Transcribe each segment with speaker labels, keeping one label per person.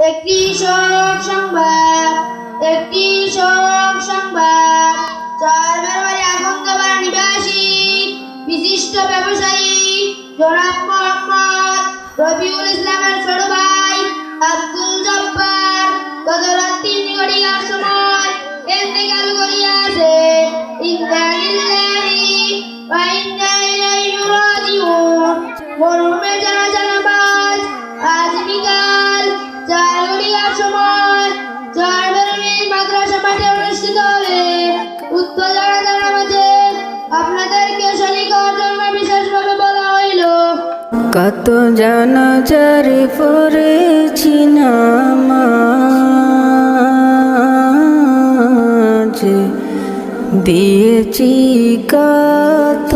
Speaker 1: একটি শোক সংবাদ, একটি শোক সংবাদ। চারবারবাড়ি আগন্তবার নিবাসী বিশিষ্ট ব্যবসায়ী জনাব মোহাম্মদ রবিউল ইসলামের ছোট ভাই আব্দুল জব্বার। গত রাত্রি তিন ঘটিকার
Speaker 2: কত জানাজারে পড়েছি নামাজ। দিয়েছি কত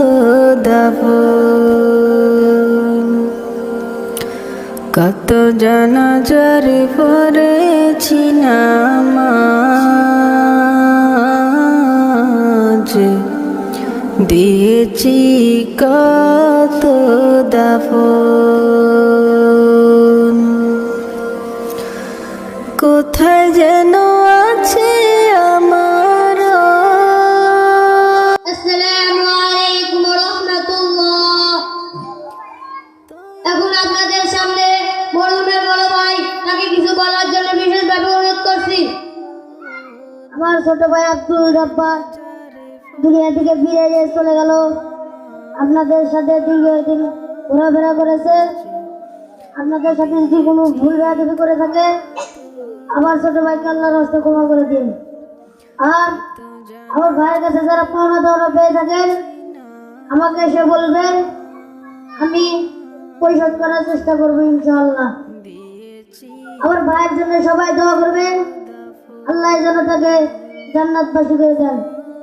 Speaker 2: দাব কত জানাজারে পড়েছি নামাজ। দিয়েছি কত দাফন। কোথায় যেন আছে আমার
Speaker 1: আসসালামু আলাইকুম রহমতুল্লাহ। এখন আপনাদের সামনে মরহুমের বড় ভাই, তাকে কিছু বলার জন্য বিশেষভাবে অনুরোধ করছি। আমার ছোট ভাই আব্দুল জব্বার। দুনিয়া থেকে ফিরে যেয়ে চলে গেল। আপনাদের সাথে দীর্ঘদিন ঘোরাফেরা করেছে। আপনাদের সাথে যদি কোনো ভুল বেয়াদবি করে থাকে, আমার ছোট ভাইকে আল্লাহর হস্তে ক্ষমা করে দিন। আর আমার ভাইয়ের কাছে যারা পাওনা দাওনা পেয়ে থাকেন, আমাকে এসে বলবেন, আমি পরিশোধ করার চেষ্টা করব ইনশাআল্লাহ। আমার ভাইয়ের জন্য সবাই দোয়া করবেন। আল্লাহ যেন তাকে জান্নাতবাসী করে দেন।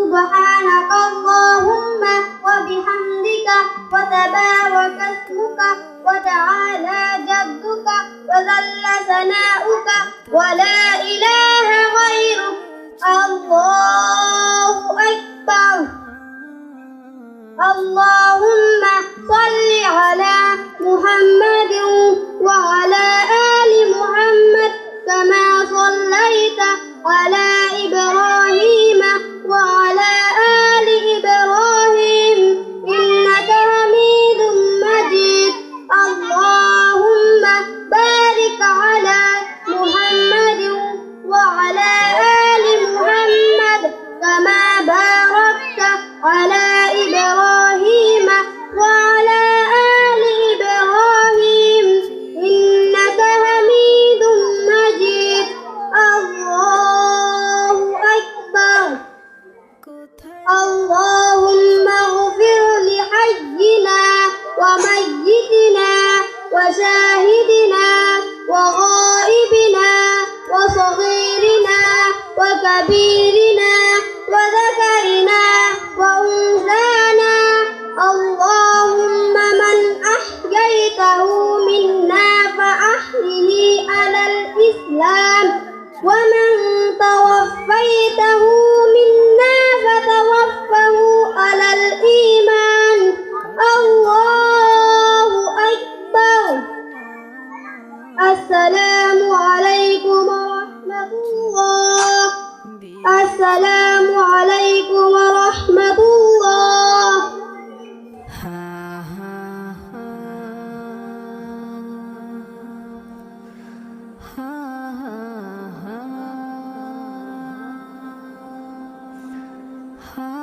Speaker 1: سبحانك اللهم وبحمدك وتبارك اسمك وتعالى جدك وذل ثناؤك ولا إله غيرك. الله أكبر. اللهم صل على محمد وعلى آل محمد كما صليت على وميتنا وشاهدنا وغائبنا وصغيرنا وكبيرنا وذكرنا وأنثانا اللهم من أحييته منا فأحيه على الإسلام ومن توفيته huh?